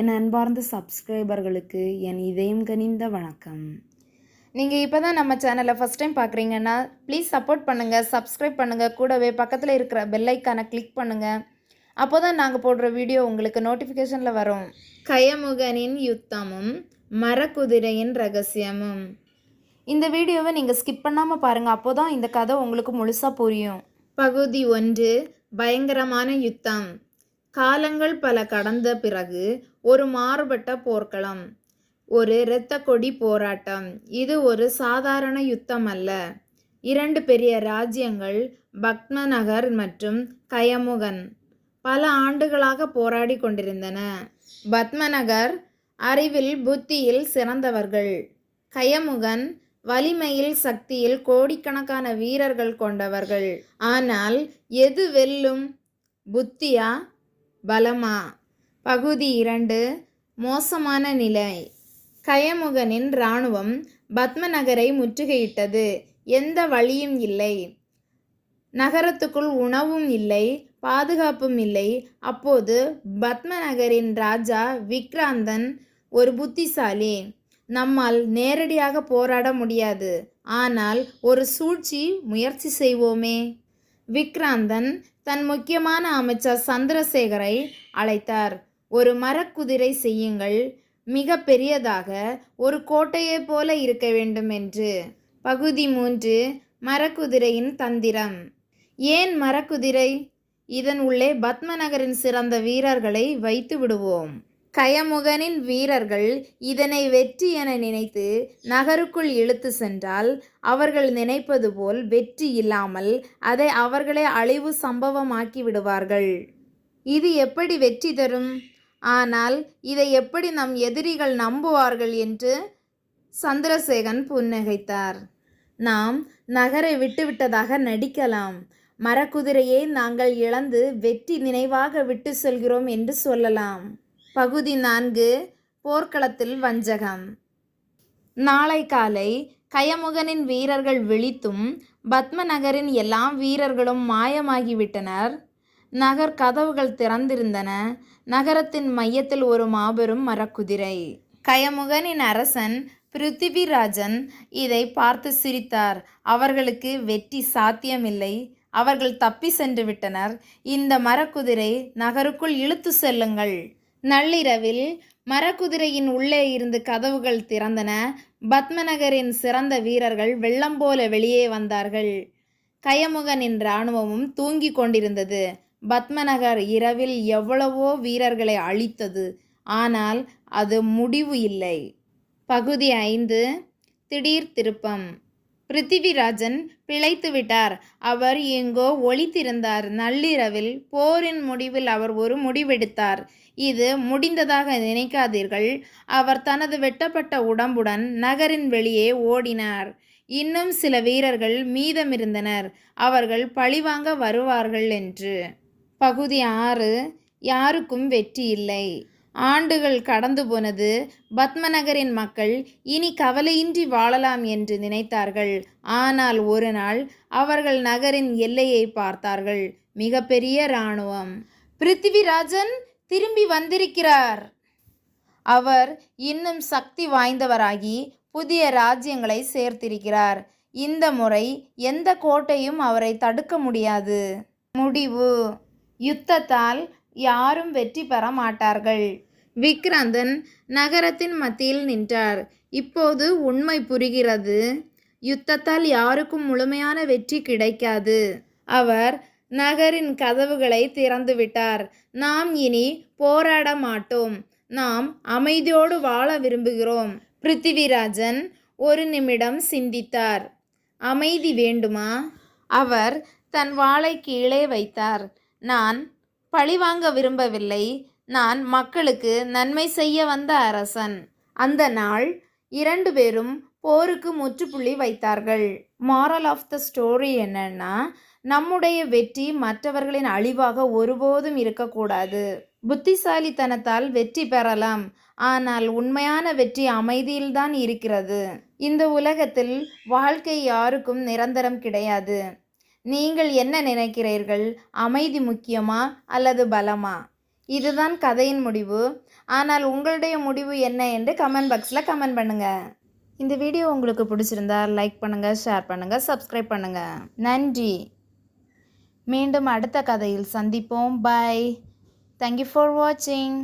என் அன்பார்ந்த சப்ஸ்கிரைபர்களுக்கு என் இதயம் கனிந்த வணக்கம். நீங்கள் இப்போ தான் நம்ம சேனலை ஃபஸ்ட் டைம் பார்க்குறீங்கன்னா ப்ளீஸ் சப்போர்ட் பண்ணுங்கள் சப்ஸ்கிரைப் பண்ணுங்கள் கூடவே பக்கத்தில் இருக்கிற பெல் ஐக்கானை கிளிக் பண்ணுங்கள் அப்போ தான் நாங்கள் போடுற வீடியோ உங்களுக்கு நோட்டிஃபிகேஷனில் வரும். கயமுகனின் யுத்தமும் மரக்குதிரையின் ரகசியமும். இந்த வீடியோவை நீங்கள் ஸ்கிப் பண்ணாமல் பாருங்கள் அப்போ தான் இந்த கதை உங்களுக்கு முழுசாக புரியும். பகுதி ஒன்று பயங்கரமான யுத்தம். காலங்கள் பல கடந்த பிறகு ஒரு மாறுபட்ட போர்க்களம் ஒரு இரத்த கொடி போராட்டம். இது ஒரு சாதாரண யுத்தம் அல்ல. இரண்டு பெரிய ராஜ்யங்கள் பக்மநகர் மற்றும் கயமுகன் பல ஆண்டுகளாக போராடி கொண்டிருந்தன. பத்மநகர் அறிவில் புத்தியில் சிறந்தவர்கள். கயமுகன் வலிமையில் சக்தியில் கோடிக்கணக்கான வீரர்கள் கொண்டவர்கள். ஆனால் எது வெல்லும்? புத்தியா? பலமா? பகுதி இரண்டு. மோசமான நிலை. கயமுகனின் இராணுவம் பத்மநகரை முற்றுகையிட்டது. எந்த வழியும் இல்லை. நகரத்துக்குள் உணவும் இல்லை பாதுகாப்பும் இல்லை. அப்போது பத்மநகரின் ராஜா விக்ராந்தன் ஒரு புத்திசாலி. நம்மால் நேரடியாக போராட முடியாது. ஆனால் ஒரு சூழ்ச்சி முயற்சி செய்வோமே. விக்ராந்தன் தன் முக்கியமான அமைச்சர் சந்திரசேகரை அழைத்தார். ஒரு மரக்குதிரை செய்யுங்கள். மிக பெரியதாக ஒரு கோட்டையைப் போல இருக்க வேண்டும் என்று. பகுதி மூன்று. மரக்குதிரையின் தந்திரம். ஏன் மரக்குதிரை? இதன் உள்ளே பத்மநகரின் சிறந்த வீரர்களை வைத்து விடுவோம். கயமுகனின் வீரர்கள் இதனை வெற்றி என நினைத்து நகருக்குள் இழுத்து சென்றால் அவர்கள் நினைப்பது போல் வெற்றி இல்லாமல் அதை அவர்களே அழிவு சம்பவமாக்கி விடுவார்கள். இது எப்படி வெற்றி தரும்? ஆனால் இதை எப்படி நம் எதிரிகள் நம்புவார்கள் என்று சந்திரசேகன் புன்னகைத்தார். நாம் நகரை விட்டுவிட்டதாக நடிக்கலாம். மரக்குதிரையை நாங்கள் இழந்து வெற்றி நினைவாக விட்டு செல்கிறோம் என்று சொல்லலாம். பகுதி நான்கு போர்க்களத்தில் வஞ்சகம். நாளை காலை கயமுகனின் வீரர்கள் விழித்தும் பத்மநகரின் எல்லா வீரர்களும் மாயமாகிவிட்டனர். நகர் கதவுகள் திறந்திருந்தன. நகரத்தின் மையத்தில் ஒரு மாபெரும் மரக்குதிரை. கயமுகனின் அரசன் பிருத்திவிராஜன் இதை பார்த்து சிரித்தார். அவர்களுக்கு வெற்றி சாத்தியமில்லை. அவர்கள் தப்பி சென்று விட்டனர். இந்த மரக்குதிரை நகருக்குள் இழுத்து செல்லுங்கள். நள்ளிரவில் மரக்குதிரையின் உள்ளே இருந்து கதவுகள் திறந்தன. பத்மநகரின் சிறந்த வீரர்கள் வெள்ளம் போல வெளியே வந்தார்கள். கயமுகனின் இராணுவமும் தூங்கிக் கொண்டிருந்தது. பத்மநகர் இரவில் எவ்வளவோ வீரர்களை அழித்தது. ஆனால் அது முடிவு இல்லை. பகுதி ஐந்து. திடீர் திருப்பம். பிருத்திவிராஜன் பிழைத்து விட்டார். அவர் எங்கோ ஒளித்திருந்தார். நள்ளிரவில் போரின் முடிவில் அவர் ஒரு முடிவெடுத்தார். இது முடிந்ததாக நினைக்காதீர்கள். அவர் தனது வெட்டப்பட்ட உடம்புடன் நகரின் வெளியே ஓடினார். இன்னும் சில வீரர்கள் மீதமிருந்தனர். அவர்கள் பழிவாங்க வருவார்கள் என்று. பகுதி ஆறு. யாருக்கும் வெற்றி இல்லை. ஆண்டுகள் கடந்து போனது பத்மநகரின் மக்கள் இனி கவலையின்றி வாழலாம் என்று நினைத்தார்கள். ஆனால் ஒரு நாள் அவர்கள் நகரின் எல்லையை பார்த்தார்கள். மிகப்பெரிய இராணுவம். பிருத்திவிராஜன் திரும்பி வந்திருக்கிறார். அவர் இன்னும் சக்தி வாய்ந்தவராகி புதிய ராஜ்யங்களை சேர்த்திருக்கிறார். இந்த முறை எந்த கோட்டையும் அவரை தடுக்க முடியாது. முடிவு. யுத்தத்தால் யாரும் வெற்றி பெற மாட்டார்கள். விக்ராந்தன் நகரத்தின் மத்தியில் நின்றார். இப்போது உண்மை புரிகிறது. யுத்தத்தால் யாருக்கும் முழுமையான வெற்றி கிடைக்காது. அவர் நகரின் கதவுகளை திறந்து விட்டார். நாம் இனி போராட மாட்டோம். நாம் அமைதியோடு வாழ விரும்புகிறோம். பிருத்திவிராஜன் ஒரு நிமிடம் சிந்தித்தார். அமைதி வேண்டுமா? அவர் தன் வாளை கீழே வைத்தார். நான் பழிவாங்க விரும்பவில்லை. நான் மக்களுக்கு நன்மை செய்ய வந்த அரசன். அந்த நாள் இரண்டு பேரும் போருக்கு முற்றுப்புள்ளி வைத்தார்கள். மாரல் ஆஃப் த ஸ்டோரி என்னன்னா நம்முடைய வெற்றி மற்றவர்களின் அழிவாக ஒருபோதும் இருக்கக்கூடாது. புத்திசாலித்தனத்தால் வெற்றி பெறலாம். ஆனால் உண்மையான வெற்றி அமைதியில்தான் இருக்கிறது. இந்த உலகத்தில் வாழ்க்கை யாருக்கும் நிரந்தரம் கிடையாது. நீங்கள் என்ன நினைக்கிறீர்கள்? அமைதி முக்கியமா அல்லது பலமா? இதுதான் கதையின் முடிவு. ஆனால் உங்களுடைய முடிவு என்ன என்று கமெண்ட் பாக்ஸில் கமெண்ட் பண்ணுங்கள் இந்த வீடியோ உங்களுக்கு பிடிச்சிருந்தா லைக் பண்ணுங்கள் ஷேர் பண்ணுங்கள் சப்ஸ்கிரைப் பண்ணுங்கள் நன்றி. மீண்டும் அடுத்த கதையில் சந்திப்போம். பை. தேங்க்யூ ஃபார் வாட்சிங்